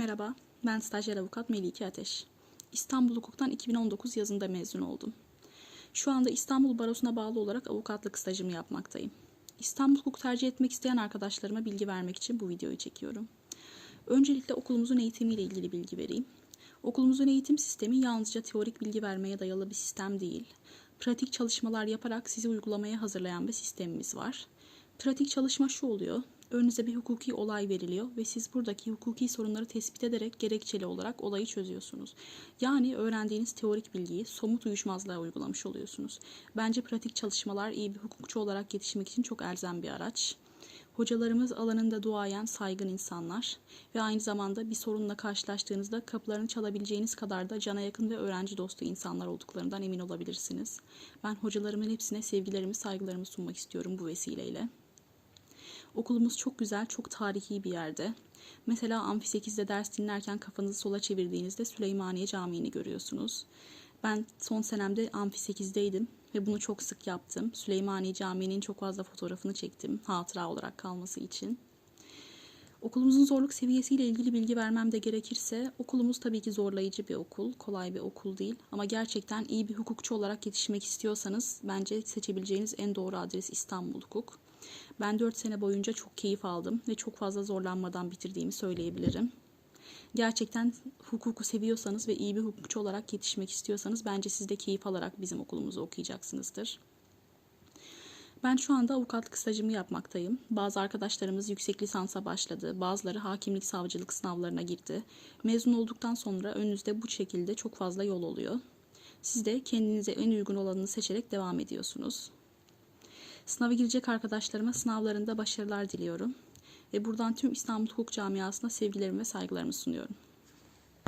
Merhaba, ben stajyer avukat Melike Ateş. İstanbul Hukuk'tan 2019 yazında mezun oldum. Şu anda İstanbul Barosu'na bağlı olarak avukatlık stajımı yapmaktayım. İstanbul Hukuk tercih etmek isteyen arkadaşlarıma bilgi vermek için bu videoyu çekiyorum. Öncelikle okulumuzun eğitimiyle ilgili bilgi vereyim. Okulumuzun eğitim sistemi yalnızca teorik bilgi vermeye dayalı bir sistem değil. Pratik çalışmalar yaparak sizi uygulamaya hazırlayan bir sistemimiz var. Pratik çalışma şu oluyor. Önünüze bir hukuki olay veriliyor ve siz buradaki hukuki sorunları tespit ederek gerekçeli olarak olayı çözüyorsunuz. Yani öğrendiğiniz teorik bilgiyi somut uyuşmazlığa uygulamış oluyorsunuz. Bence pratik çalışmalar iyi bir hukukçu olarak yetişmek için çok elzem bir araç. Hocalarımız alanında duayen saygın insanlar ve aynı zamanda bir sorunla karşılaştığınızda kapılarını çalabileceğiniz kadar da cana yakın ve öğrenci dostu insanlar olduklarından emin olabilirsiniz. Ben hocalarımın hepsine sevgilerimi, saygılarımı sunmak istiyorum bu vesileyle. Okulumuz çok güzel, çok tarihi bir yerde. Mesela Amfi 8'de ders dinlerken kafanızı sola çevirdiğinizde Süleymaniye Camii'ni görüyorsunuz. Ben son senemde Amfi 8'deydim ve bunu çok sık yaptım. Süleymaniye Camii'nin çok fazla fotoğrafını çektim hatıra olarak kalması için. Okulumuzun zorluk seviyesiyle ilgili bilgi vermem de gerekirse okulumuz tabii ki zorlayıcı bir okul, kolay bir okul değil ama gerçekten iyi bir hukukçu olarak yetişmek istiyorsanız bence seçebileceğiniz en doğru adres İstanbul Hukuk. Ben 4 sene boyunca çok keyif aldım ve çok fazla zorlanmadan bitirdiğimi söyleyebilirim. Gerçekten hukuku seviyorsanız ve iyi bir hukukçu olarak yetişmek istiyorsanız bence siz de keyif alarak bizim okulumuzu okuyacaksınızdır. Ben şu anda avukatlık stajımı yapmaktayım. Bazı arkadaşlarımız yüksek lisansa başladı. Bazıları hakimlik savcılık sınavlarına girdi. Mezun olduktan sonra önünüzde bu şekilde çok fazla yol oluyor. Siz de kendinize en uygun olanını seçerek devam ediyorsunuz. Sınava girecek arkadaşlarıma sınavlarında başarılar diliyorum. Ve buradan tüm İstanbul Hukuk Camiası'na sevgilerimi ve saygılarımı sunuyorum.